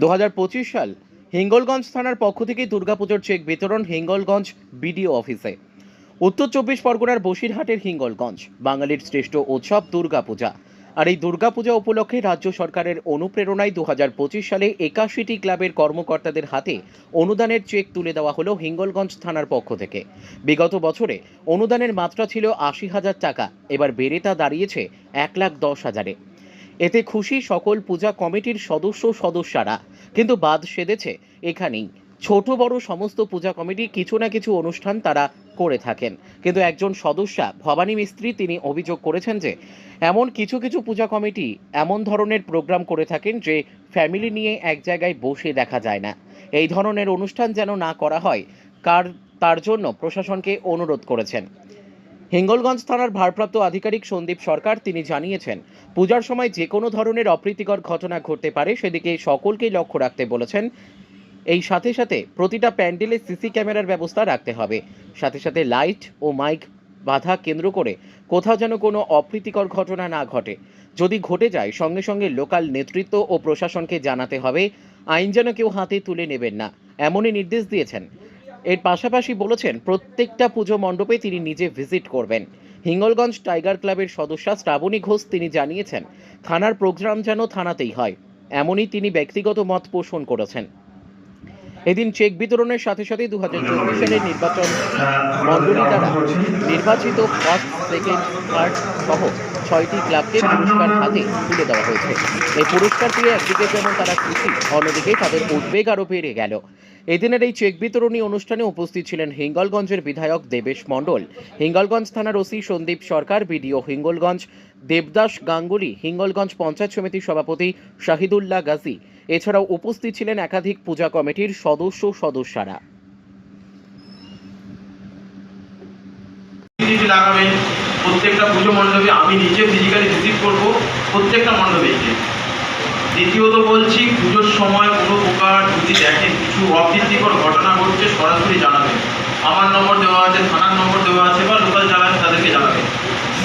দু হাজার পঁচিশ সাল হিঙ্গলগঞ্জ থানার পক্ষ থেকে দুর্গাপুজোর চেক বিতরণ হিঙ্গলগঞ্জ বিডিও অফিসে। উত্তর চব্বিশ পরগনার বসিরহাটের হিঙ্গলগঞ্জ, বাঙালির শ্রেষ্ঠ উৎসব দুর্গাপূজা। আর এই দুর্গাপূজা উপলক্ষে রাজ্য সরকারের অনুপ্রেরণায় দু হাজার পঁচিশ সালে একাশিটি ক্লাবের কর্মকর্তাদের হাতে অনুদানের চেক তুলে দেওয়া হলো হিঙ্গলগঞ্জ থানার পক্ষ থেকে। বিগত বছরে অনুদানের মাত্রা ছিল আশি হাজার টাকা, এবার বেড়ে তা দাঁড়িয়েছে এক লাখ দশ হাজারে। এতে খুশি সকল পূজা কমিটির সদস্য সদস্যরা। কিন্তু বাদ সেধেছে এখানেই। ছোট বড় সমস্ত পূজা কমিটি কিছু না কিছু অনুষ্ঠান তারা করে থাকেন। কিন্তু একজন সদস্যা, ভবানী মিস্ত্রি, তিনি অভিযোগ করেছেন যে, এমন কিছু কিছু পূজা কমিটি এমন ধরনের প্রোগ্রাম করে থাকেন যে, ফ্যামিলি নিয়ে এক জায়গায় বসে দেখা যায় না। এই ধরনের অনুষ্ঠান যেন না করা হয়, কার, তার জন্য প্রশাসনকে অনুরোধ করেছেন। হিঙ্গলগঞ্জ থানার ভারপ্রাপ্ত আধিকারিক সন্দীপ সরকার তিনি জানিয়েছেন, পূজার সময় যে কোনো ধরনের অপ্রীতিকর ঘটনা ঘটতে পারে, সেদিকে সকলকেই লক্ষ্য রাখতে বলেছেন। এই সাথে সাথে প্রতিটা প্যান্ডেলে সিসি ক্যামেরার ব্যবস্থা রাখতে হবে। সাথে সাথে লাইট ও মাইক বাধা কেন্দ্র করে কোথাও যেন কোনো অপ্রীতিকর ঘটনা না ঘটে। যদি ঘটে যায়, সঙ্গে সঙ্গে লোকাল নেতৃত্ব ও প্রশাসনকে জানাতে হবে, আইন যেন কেউ হাতে তুলে নেবেন না, এমনই নির্দেশ দিয়েছেন। এর পাশাপাশি বলেছেন, প্রত্যেকটা পুজো মণ্ডপে তিনি নিজে ভিজিট করবেন। হিঙ্গলগঞ্জ টাইগার ক্লাবের সদস্যা শ্রাবণী ঘোষ তিনি জানিয়েছেন, থানার প্রোগ্রাম যেন থানাতেই হয়। এমনই তিনি ব্যক্তিগত মত পোষণ করেছেন। এদিন চেক বিতরণের সাথে সাথে দু সালের নির্বাচন মণ্ডলী দ্বারা নির্বাচিত ফার্স্ট সেকেন্ড থার্ড সহ ছয়টি ক্লাবকে পুরস্কার হাতে তুলে দেওয়া হয়েছে। এই পুরস্কার পেয়ে একদিকে যেমন তারা খুশি, অন্যদিকে তাদের উদ্বেগ আরও বেড়ে গেল। এদিনের এই চেক বিতরণী অনুষ্ঠানে উপস্থিত ছিলেন হিঙ্গলগঞ্জের বিধায়ক দেবেশ মণ্ডল, হিঙ্গলগঞ্জ থানার ওসি সন্দীপ সরকার, বিডিও হিঙ্গলগঞ্জ, দেবদাস গাঙ্গুলি, হিঙ্গলগঞ্জ পঞ্চায়েত সমিতির সভাপতি শাহিদুল্লাহ গাজী। এছাড়াও উপস্থিত ছিলেন একাধিক পূজা কমিটির সদস্য সদস্যরা। লাগাবেন প্রত্যেকটা পুজো মণ্ডপে আমি নিজে ফিজিক্যালি ভিজিট করব প্রত্যেকটা মণ্ডপে দ্বিতীয়ত বলছি পুজোর সময় কোনো প্রকার যদি দেখেন কিছু অপ্রীতিকর ঘটনা ঘটছে সরাসরি জানাবেন আমার নম্বর দেওয়া আছে, থানার নম্বর দেওয়া আছে বা লোকাল যারা আছে তাদেরকে জানাবেন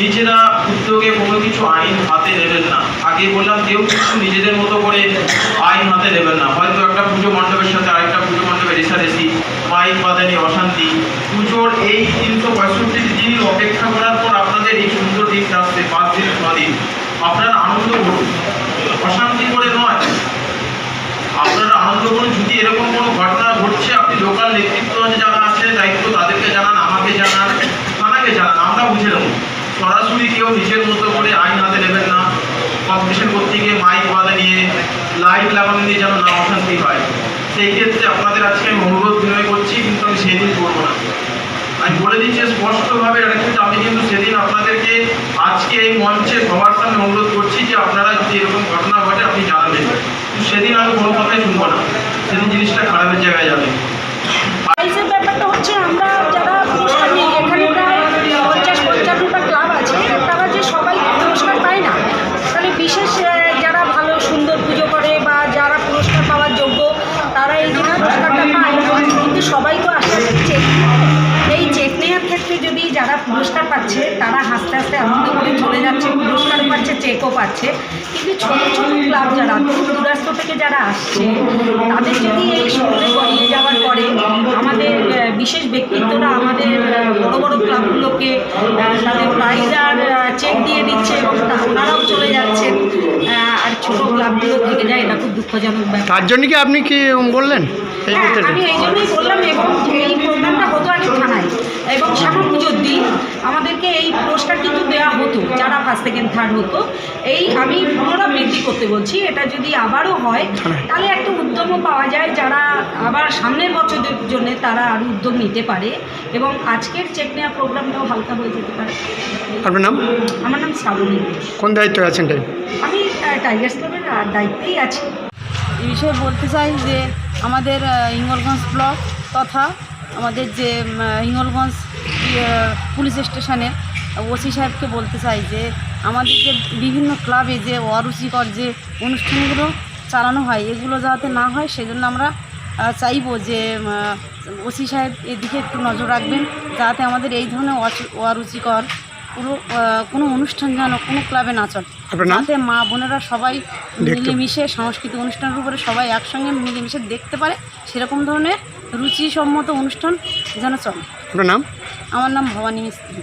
নিজেরা উদ্যোগে কোনো কিছু আইন হাতে নেবেন না। আগে বললাম, কেউ কিছু নিজেদের মতো করে আইন হাতে নেবেন না। হয়তো একটা পুজো মণ্ডপের সাথে আরেকটা পুজো মণ্ডপে রেশারেশি মাইক বাদানি অশান্তি। পুজোর এই তিনশো পঁয়ষট্টি দিন অপেক্ষা করার পর আপনাদের এই সুন্দর দিনটা আসছে পাঁচ দিন, ছ দিন। আপনারা আনন্দ করুন অশান্তি করে নয় আপনারা আনন্দ করুন যদি এরকম কোনো ঘটনা ঘটছে আপনি লোকাল নেতৃত্ব যারা আছে, দায়িত্ব তাদেরকে জানান, আমাকে জানান থানাকে জানান, আমরা বুঝে নেব। সরাসরি কেউ নিজের মতো করে আইন হাতে নেবেন না। কম্পিটিশন করতে গিয়ে মাইক বাধা নিয়ে লাইট লাগানো নিয়ে যেন না অশান্তি হয়। সেই ক্ষেত্রে আপনাদের আজকে আমি অনুরোধ বিনয় করছি, কিন্তু আমি সেদিন করব না। আমি বলে দিচ্ছি স্পষ্টভাবে, এটা কিন্তু আমি কিন্তু সেদিন আপনাদেরকে আজকে এই মঞ্চে সবার সামনে অনুরোধ করছি যে আপনারা যদি এরকম ঘটনা ঘটে, আপনি জানাবেন। সেদিন আমি কোনো কথাই শুনব না। সেদিন জিনিসটা খারাপের জায়গায় যাবে। হচ্ছে আমরা যারা পুরস্কার নিই, এখানে প্রায় পঞ্চাশ পঞ্চান্নটা ক্লাব আছে, তারা যে সবাই পুরস্কার পায় না। তাহলে বিশেষ যারা ভালো, সুন্দর পুজো করে বা যারা পুরস্কার পাওয়ার যোগ্য, তারা এই যে পুরস্কারটা পায়। কিন্তু সবাই তো আসে চেক এই চেক নেওয়ার ক্ষেত্রে যদি যারা পুরস্কার পাচ্ছে, তারা হাসতে হাসতে আনন্দ করে চলে যাচ্ছে, পুরস্কারও পাচ্ছে, চেকও পাচ্ছে। কিন্তু ছোটো ছোটো ক্লাব যারা, দূর দূরাস্ত থেকে যারা আসছে, তাদের যদি এই সুন্দর করিয়ে যাওয়ার পরে আমাদের বিশেষ ব্যক্তিত্বরা আমাদের বড় বড় ক্লাবগুলোকে তাদের প্রাইজ আর চেক দিয়ে দিচ্ছে এবং তারাও চলে যাচ্ছেন আর ছোটো ক্লাবগুলো থেকে যায় এটা খুব দুঃখজনক ব্যাপার। তার জন্য কি আপনি কি বললেন হ্যাঁ আমি এই জন্যই বললাম এবং এই প্রোগ্রামটা হতো আগে থানায় এবং সামনে পুজোর দিন আমাদেরকে এই পুরস্কার কিন্তু দেওয়া হতো যারা ফার্স্ট সেকেন্ড থার্ড হতো এই আমি পুনরাবৃত্তি করতে বলছি এটা যদি আবারও হয় তাহলে একটা উদ্যমও পাওয়া যায় যারা আবার সামনের বছরের জন্য তারা আরও উদ্যোগ নিতে পারে এবং আজকের চেক নেওয়া প্রোগ্রামটাও হালকা হয়ে যেতে পারে। আপনার নাম? আমার নাম শ্রাবণী কোন দায়িত্বে আছেন আমি টাইগার্স ক্লাবের দায়িত্বেই আছি। এই বিষয়ে বলতে চাই যে আমাদের আহ, হিঙ্গলগঞ্জ ব্লক তথা আমাদের যে ইয়ে, পুলিশ স্টেশনের ওসি সাহেবকে বলতে চাই যে আমাদের যে বিভিন্ন ক্লাবে যে অরুচিকর যে অনুষ্ঠানগুলো চালানো হয় এগুলো যাতে না হয় সেজন্য আমরা চাইব যে ওসি সাহেব এদিকে একটু নজর রাখবেন যাতে আমাদের এই ধরনের অরুচিকর পুরো কোনো অনুষ্ঠান যেন কোনো ক্লাবে না চলে। যাতে মা বোনেরা সবাই মিলেমিশে সাংস্কৃতিক অনুষ্ঠানের উপরে সবাই একসঙ্গে মিলেমিশে দেখতে পারে সেরকম ধরনের রুচিসম্মত অনুষ্ঠান যেন চলে। আপনার নাম? আমার নাম ভবানী মিস্ত্রি।